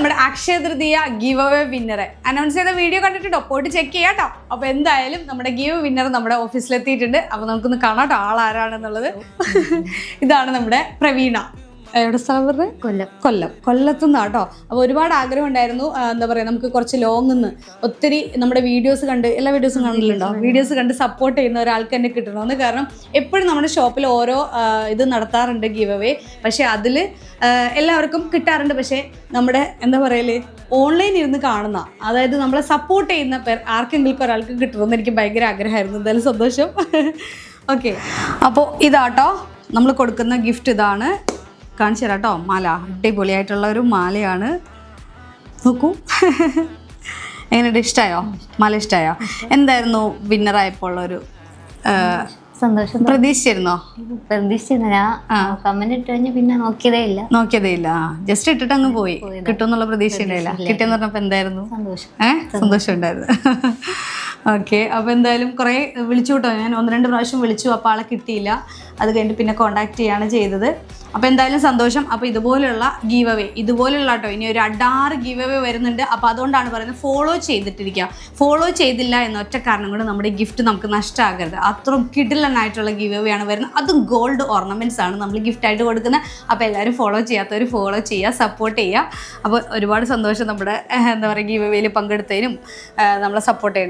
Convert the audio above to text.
നമ്മുടെ Akshaya Tritiya give away വിന്നറെ. Announce ചെയ്ത വീഡിയോ കണ്ടിട്ടുണ്ടോ? പോയിട്ട് ചെക്ക് ചെയ്യാം കേട്ടോ അപ്പൊ എന്തായാലും നമ്മുടെ ഗീവ് വിന്നർ നമ്മുടെ ഓഫീസിലെത്തിയിട്ടുണ്ട് അപ്പൊ നമുക്കൊന്ന് കാണാം കേട്ടോ ആളാരാണെന്നുള്ളത്. ഇതാണ് നമ്മുടെ പ്രവീണ. എവിടെ സ്ഥലം പറഞ്ഞത് കൊല്ലം. കൊല്ലം. കൊല്ലത്തുനിന്ന് കേട്ടോ അപ്പോൾ ഒരുപാട് ആഗ്രഹം ഉണ്ടായിരുന്നു എന്താ പറയുക നമുക്ക് കുറച്ച് ലോങ് നിന്ന്. ഒത്തിരി നമ്മുടെ വീഡിയോസ് കണ്ട് എല്ലാ വീഡിയോസും കണ്ടിട്ടുണ്ടോ? വീഡിയോസ് കണ്ട് സപ്പോർട്ട് ചെയ്യുന്ന ഒരാൾക്ക് തന്നെ കിട്ടണമെന്ന്. കാരണം എപ്പോഴും നമ്മുടെ ഷോപ്പിൽ ഓരോ ഇത് നടത്താറുണ്ട് ഗീവ് അവേ പക്ഷേ അതിൽ എല്ലാവർക്കും കിട്ടാറുണ്ട്. പക്ഷേ നമ്മുടെ എന്താ പറയൽ ഓൺലൈൻ ഇരുന്ന് കാണുന്ന അതായത് നമ്മളെ സപ്പോർട്ട് ചെയ്യുന്ന പേർ ആർക്കെങ്കിലും ഒരാൾക്ക് കിട്ടണമെന്ന് എനിക്ക് ഭയങ്കര ആഗ്രഹമായിരുന്നു. എന്തായാലും സന്തോഷം. ഓക്കെ അപ്പോൾ ഇതാട്ടോ. നമ്മൾ കൊടുക്കുന്ന ഗിഫ്റ്റ് ഇതാണ്. കാണിച്ചു തരാം കേട്ടോ. മാല അടിപൊളിയായിട്ടുള്ള ഒരു മാലയാണ്. നോക്കൂ. എങ്ങനെയുണ്ട്? ഇഷ്ടമായോ മാല ഇഷ്ടമായോ എന്തായിരുന്നു വിന്നറായപ്പോൾ ഒരു സന്തോഷം. പ്രതീക്ഷിച്ചിരുന്നോ? പ്രതീക്ഷിച്ചില്ല ഞാൻ കമന്റ് ഇട്ട് കഴിഞ്ഞ് പിന്നെ നോക്കിയതേ ഇല്ല. നോക്കിയതേ ഇല്ല ജസ്റ്റ് ഇട്ടിട്ട് അങ്ങ് പോയി. കിട്ടുമെന്നുള്ള പ്രതീക്ഷ ഉണ്ടായില്ല കിട്ടിയെന്ന് പറഞ്ഞപ്പോ എന്തായിരുന്നു? സന്തോഷം. ഏഹ് സന്തോഷം ഉണ്ടായിരുന്നു. ഓക്കെ അപ്പോൾ എന്തായാലും കുറേ വിളിച്ചു കേട്ടോ. ഞാൻ ഒന്ന് രണ്ട് പ്രാവശ്യം വിളിച്ചു അപ്പോൾ ആളെ കിട്ടിയില്ല. അത് കഴിഞ്ഞിട്ട് പിന്നെ കോണ്ടാക്ട് ചെയ്യാണ് ചെയ്തത്. അപ്പോൾ എന്തായാലും സന്തോഷം. അപ്പോൾ ഇതുപോലുള്ള ഗീവ് അവേ ഇതുപോലുള്ള കേട്ടോ ഇനി ഒരു അഡാറ് ഗീവ് അവേ വരുന്നുണ്ട്. അപ്പോൾ അതുകൊണ്ടാണ് പറയുന്നത് ഫോളോ ചെയ്തിട്ടിരിക്കുക. ഫോളോ ചെയ്തില്ല എന്ന ഒറ്റ കാരണം കൊണ്ട് നമ്മുടെ ഗിഫ്റ്റ് നമുക്ക് നഷ്ടമാകരുത് അത്രയും കിടിലനായിട്ടുള്ള ഗീവ് അവേ ആണ് വരുന്നത്. അതും ഗോൾഡ് ഓർണമെന്റ്സ് ആണ് നമ്മൾ ഗിഫ്റ്റ് ആയിട്ട് കൊടുക്കുന്നത്. അപ്പോൾ എല്ലാവരും ഫോളോ ചെയ്യാത്തവർ ഫോളോ ചെയ്യുക സപ്പോർട്ട് ചെയ്യുക. അപ്പോൾ ഒരുപാട് സന്തോഷം നമ്മുടെ എന്താ പറയുക ഗീവ് അവേയിൽ പങ്കെടുത്തതിനും നമ്മളെ സപ്പോർട്ട് ചെയ്യണം